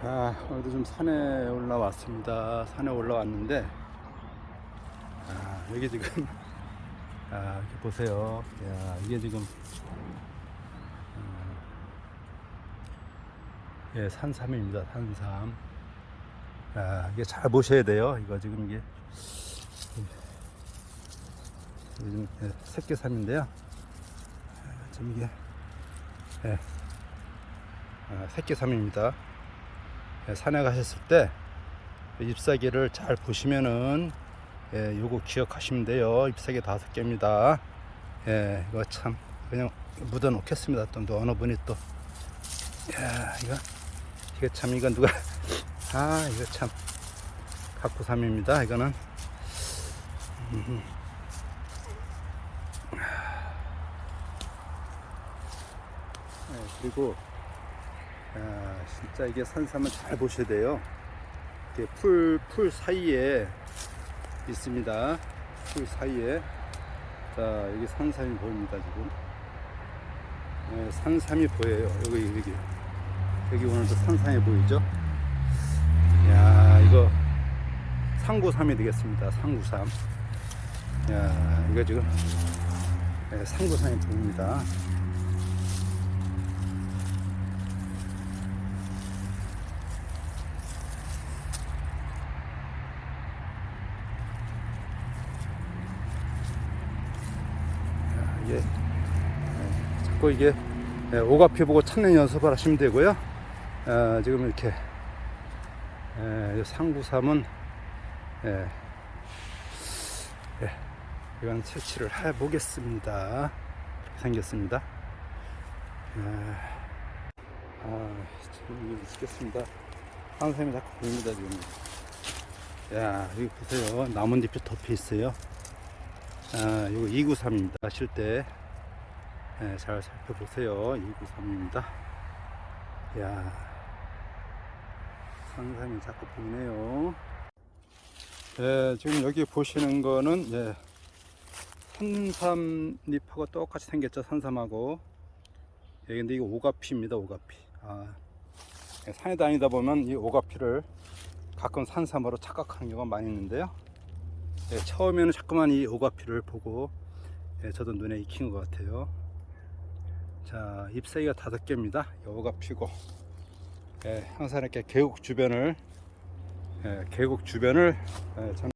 아, 오늘도 좀 산에 올라왔습니다. 산에 올라왔는데, 아, 여기 지금, 아, 이렇게 보세요. 야, 이게 지금, 음, 예, 산삼입니다. 산삼. 아, 이게 잘 보셔야 돼요. 이거 지금 이게, 지금 예, 새끼삼인데요. 아, 지금 이게, 예, 아, 새끼삼입니다. 예, 산에 가셨을 때 잎사귀를 잘 보시면은 예, 요거 기억하시면 돼요. 잎사귀 다섯 개입니다. 예, 이거 참 그냥 묻어 놓겠습니다. 또, 또 어느 분이 또 야, 이거 이거 참 이거 누가 아, 이거 참 각구삼입니다. 이거는 음. 예, 그리고 아, 진짜 이게 산삼은 잘 보셔야 돼요. 이렇게 풀, 풀 사이에 있습니다. 풀 사이에. 자, 여기 산삼이 보입니다, 지금. 네, 산삼이 보여요. 여기, 여기. 여기 오늘도 산삼이 보이죠? 야 이거 상구삼이 되겠습니다. 상구삼. 야 이거 지금 네, 상구삼이 보입니다. 이게 예, 자꾸 이게 예, 오가피 보고 찾는 연습을 하시면 되고요. 어, 지금 이렇게 예, 이 상구삼은 이건 채취를 해 보겠습니다. 생겼습니다. 예, 아, 지금 미치겠습니다. 한샘이 자꾸 보입니다 지금. 야, 여기 보세요. 나뭇잎이 덮여 있어요. 아, 이거 293입니다. 하실 때, 예, 잘 살펴보세요. 293입니다. 야 상상이 자꾸 보이네요. 예, 지금 여기 보시는 거는, 예, 산삼잎하고 똑같이 생겼죠. 산삼하고. 예, 근데 이거 오가피입니다. 오가피. 아, 예, 산에 다니다 보면 이 오가피를 가끔 산삼으로 착각하는 경우가 많이 있는데요. 예, 처음에는 자꾸만 이 오가피를 보고 예, 저도 눈에 익힌 것 같아요. 자, 잎사귀가 다섯 개입니다. 이 오가피고 예, 항상 이렇게 계곡 주변을 예, 계곡 주변을 예, 전